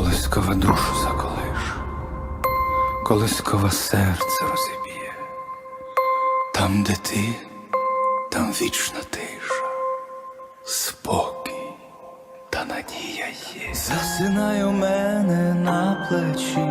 колискова душу заколиш, колискова серце розіб'є. Там, де ти, там вічна тиша, спокій та надія є. Засинай у мене на плечі,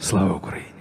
Слава Україні!